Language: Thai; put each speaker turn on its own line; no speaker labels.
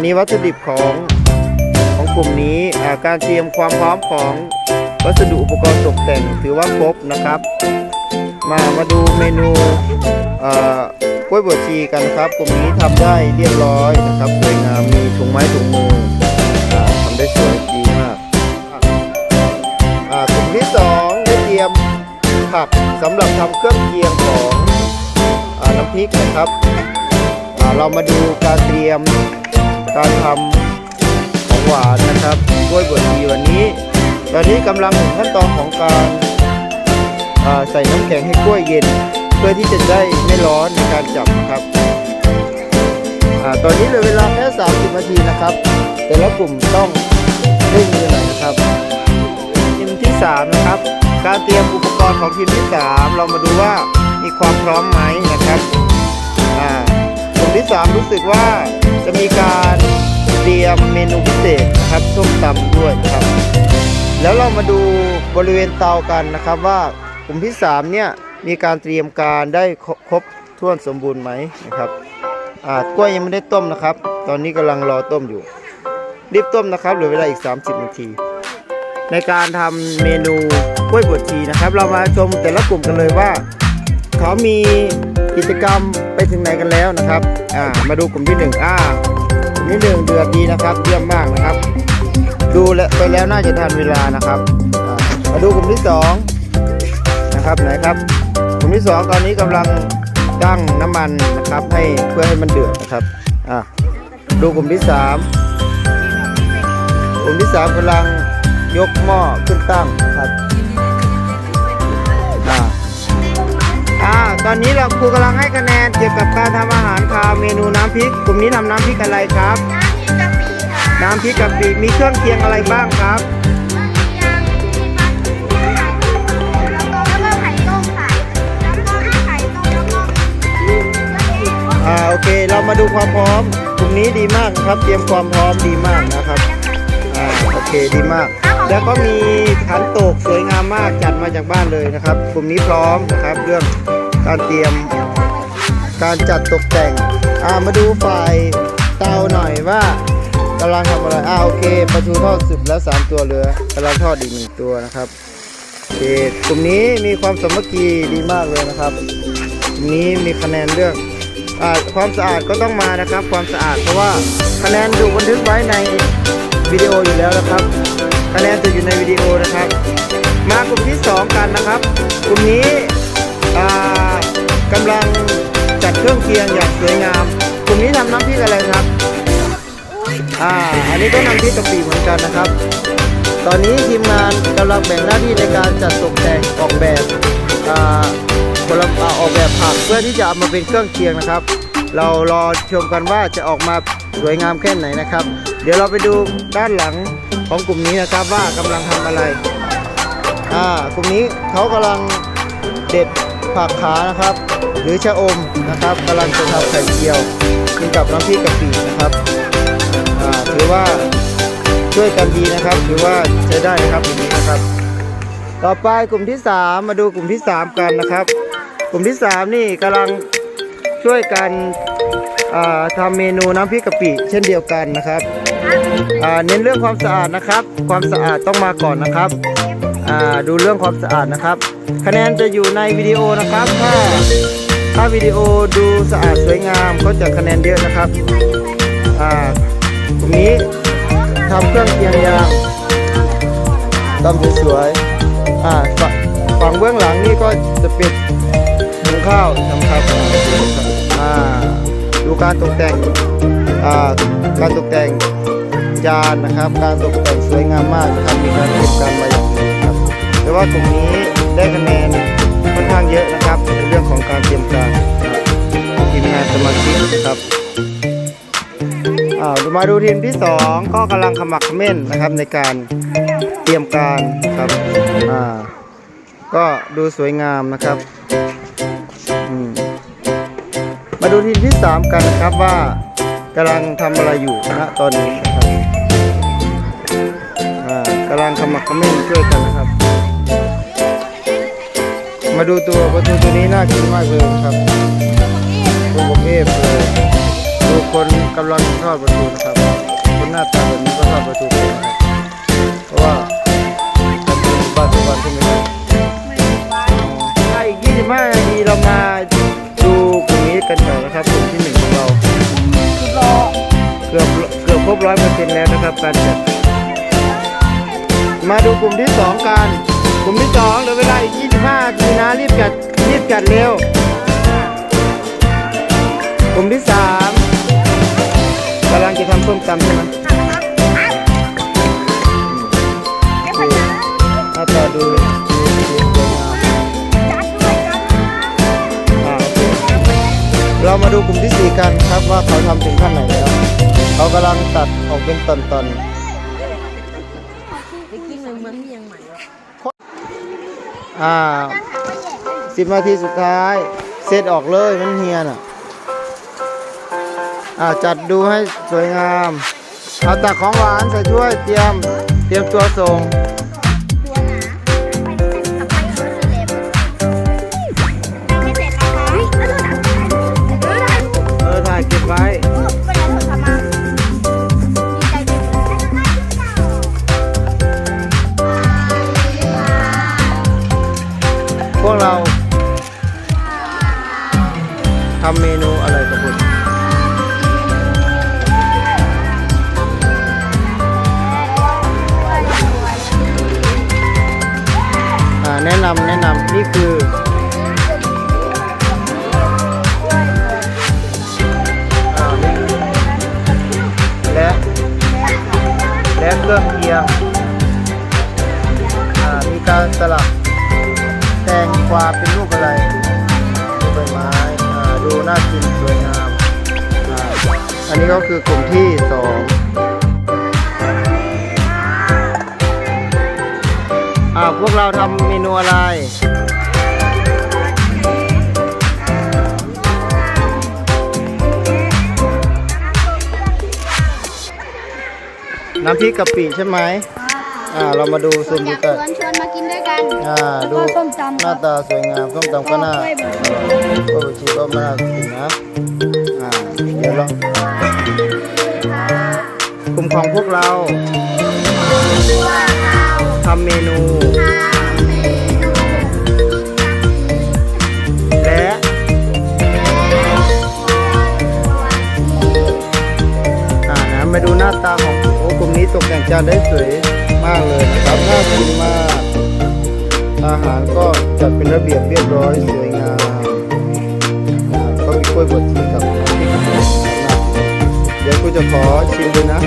นนี้วัตถุดิบของของกลุ่มนี้การเตรียมความพร้อมของวัสดุอุปกรณ์ตกแต่งถือว่าครบนะครับ มามาดูเมนูเอ่อกล้วยบวชชีกันครับกลุ่มนี้ทำได้เรียบร้อยนะครับสวยงามมีถุงไม้ถุงมืออาทำได้สวยดีมากกลุ่มที่สองได้เตรียมผักสำหรับทำเครื่องเคียงของอน้ำพริกนะครับเรามาดูการเตรียม การทำของหวานนะครับกล้วยบวชชีวันนี้ ตอนนี้กำลังถึงขั้นตอนของการาใส่น้ำแข็งให้กล้วยเย็น เพื่อที่จะได้ไม่ร้อนในการจับนะครับอตอนนี้เหลือเวลาแค่ 30 นาทีนะครับ แต่ละกลุ่มต้องเร่งมือหน่อยนะครับทีมที่ 3 นะครับ การเตรียมอุปกรณ์ของทีมที่ 3 เรามาดูว่ามีความพร้อมไหมนะครับ มที่ 3 รู้สึกว่าจะมีการเตรียมเมนูพิเศษนะครับส้มตำด้วยครับ แล้วเรามาดูบริเวณเตากันนะครับว่ากลุ่มที่ 3 เนี่ยมีการเตรียมการได้ครครบถ้วนสมบูรณ์ไหมนะครับอ่ากล้วยยังไม่ได้ต้มนะครับ ตอนนี้กำลังรอต้มอยู่ รีบต้มนะครับเหลือเวลาอีก 30 นาที ในการทำเมนูกล้วยบวชชีนะครับ เรามาชมแต่ละกลุ่มกันเลยว่า เขามีกิจกรรม ไปถึงไหนกันแล้วนะครับอ่ามาดูกลุ่มที่หนึ่งอ่ากลุ่มที่หนึ่งเดือดดีนะครับเยี่ยมมากนะครับ ดูแลไปแล้วน่าจะทันเวลานะครับอ่ามาดูกลุ่มที่สองนะครับไหนครับกลุ่มที่สองตอนนี้กำลังตั้งน้ำมันนะครับ ให้เพื่อให้มันเดือดนะครับอ่าดูกลุ่มที่สามกลุ่มที่สามกำลังยกหม้อขึ้นตั้งนะครับ ตอนนี้เราครูกำลังให้คะแนนเกี่ยวกับการทำอาหารคาวเมนูน้ำพริกกลุ่มนี้ทำน้ำพริกอะไรครับ น้ำพริกกะปิมีเครื่องเคียงอะไรบ้างครับ อ่าโอเค เรามาดูความพร้อมกลุ่มนี้ดีมากนะครับ เตรียมความพร้อมดีมากนะครับ อ่าโอเคดีมาก แล้วก็มีขันโตกสวยงามมากจัดมาจากบ้านเลยนะครับกลุ่มนี้พร้อมนะครับเรื่อง การเตรียมการจัดตกแต่งอ่ามาดูฝ่ายเตาหน่อยว่ากำลังทำอะไรอ่าโอเคปลาทูทอดสุดแล้วสามตัวเหลือกำลังทอดอีกหนึ่งตัวนะครับโอเคกลุ่มนี้มีความสามัคคีดีมากเลยนะครับกลุ่มนี้มีคะแนนเรื่องอ่าความสะอาดก็ต้องมานะครับ ความสะอาดเพราะว่าคะแนนถูกบันทึกไว้ในวิดีโออยู่แล้วนะครับคะแนนจะอยู่ในวิดีโอนะครับ มากลุ่มที่ 2 กันนะครับ กลุ่มนี้ เครื่องเคียงอย่างสวยงามกลุ่มนี้ทำน้ำพริกอะไรครับ อ่า อันนี้ก็น้ำพริกกะปิเหมือนกันนะครับ ตอนนี้ทีมงานกำลังแบ่งหน้าที่ในการจัดตกแต่งออกแบบอ่าผลไม้ออกแบบผักเพื่อที่จะเอามาเป็นเครื่องเคียงนะครับ เรารอชมกันว่าจะออกมาสวยงามแค่ไหนนะครับ เดี๋ยวเราไปดูด้านหลังของกลุ่มนี้นะครับว่ากำลังทำอะไร อ่ากลุ่มนี้เขากำลังเด็ดผักขานะครับ หรือชะอมนะครับกำลังจะทำไข่เจียวกินกับน้ำพริกกะปินะครับถือว่าช่วยกันดีนะครับถือว่าใช้ได้นะครับอย่างนี้นะครับ ต่อไปกลุ่มที่ 3 มาดูกลุ่มที่ 3 กันนะครับ กลุ่มที่ 3 นี่กำลังช่วยกันอ่าทำเมนูน้ำพริกกะปิเช่นเดียวกันนะครับเน้นเรื่องความสะอาดนะครับ ความสะอาดต้องมาก่อนนะครับดูเรื่องความสะอาดนะครับ คะแนนจะอยู่ในวิดีโอนะครับถ้า ถ้าวิดีโอดูสะอาดสวยงามก็จะคะแนนเยอะนะครับอ่ากลุ่มนี้ทำเครื่องเคียงยางทำสวยๆอ่าฝั่งเบื้องหลังนี่ก็จะเป็นหุงข้าวนะครับอ่าดูการตกแต่งอ่าการตกแต่งจานนะครับ การตกแต่งสวยงามมากนะครับมีการเตรียมการมาอย่างดีครับแต่ว่ากลุ่มนี้ มาดูทีมที่ 2 ก็กำลังขมักเขม้นนะครับในการเตรียมการครับอ่าก็ดูสวยงามนะครับมมาดูทีมที่ 3 กันนะครับว่ากำลังทำอะไรอยู่ณตอนนี้นะครับอ่ากำลังขมักเขม้นช่วยกันนะครับ มาดูตัวประตูตัวนี้น่ากินมากเลยครับตัวบกเอฟเลยดูคน กำลังทอดประตูนะครับหน้าตาแบบนี้ก็ทอดปลาทูเป็นนะครับเพราะว่าทำเป็นบ้านทุกวันใช่ไหมครับถ้าอีก 25 นาทีเรามาดูกลุ่มนี้กันต่อนะครับกลุ่มที่หนึ่งของเราเกือบเกือบครบร้อยเปอร์เซ็นต์แล้วนะครับการจัดมาดูกลุ่มที่สองกันกลุ่มที่สองเหลือเวลาอีก 25 นาทีนะรีบจัดรีบจัดเร็วกลุ่มที่สาม กำลังจะทำส้มตำใช่ไหมหน้าตาดูดูดูสวยงามอ่าโอเคเรามาดูกลุ่มที่สี่กันครับว่าเขาทำถึงขั้นไหนแล้ว เขากำลังตัดออกเป็นตอนๆอ่าสิบนาทีสุดท้าย เสร็จออกเลยมันเฮียน่ะ อ่าจัดดูให้สวยงามเอาตักของหวานใส่ถ้วยเตรียมเตรียมตัวส่งเออถ่ายเก็บไว้พวกเราทำเมนูอะไรกับคุณ แนะนำแนะนำนี่คือและและเครื่องเคียงมีการสลับแตงกวาเป็นรูปอะไรรูปใบไม้ดูน่ากินสวยงามออันนี้ก็คือกลุ่มที่สอง อ่าพวกเราทำเมนูอะไร น้ำพริกกะปิใช่ไหมอ่าเรามาดูซูม
อ
ดู
ยากช
กัน
วนชวนมากินด้วยกัน
อ่าดู
แล้วก็ส้มตำ
หน้าตาสวยงามส้มตำก็น่าโอ้ชีก็น่ากินนะอ่าเดี๋ยวลองกลุ่มของพวกเรา อาหารก็จัดเป็นระเบียบเรียบร้อยสวยงามก็มีกล้วยบดชีกับน้ำพริกกะปินะเดี๋ยวกูจะขอชิมดูนะ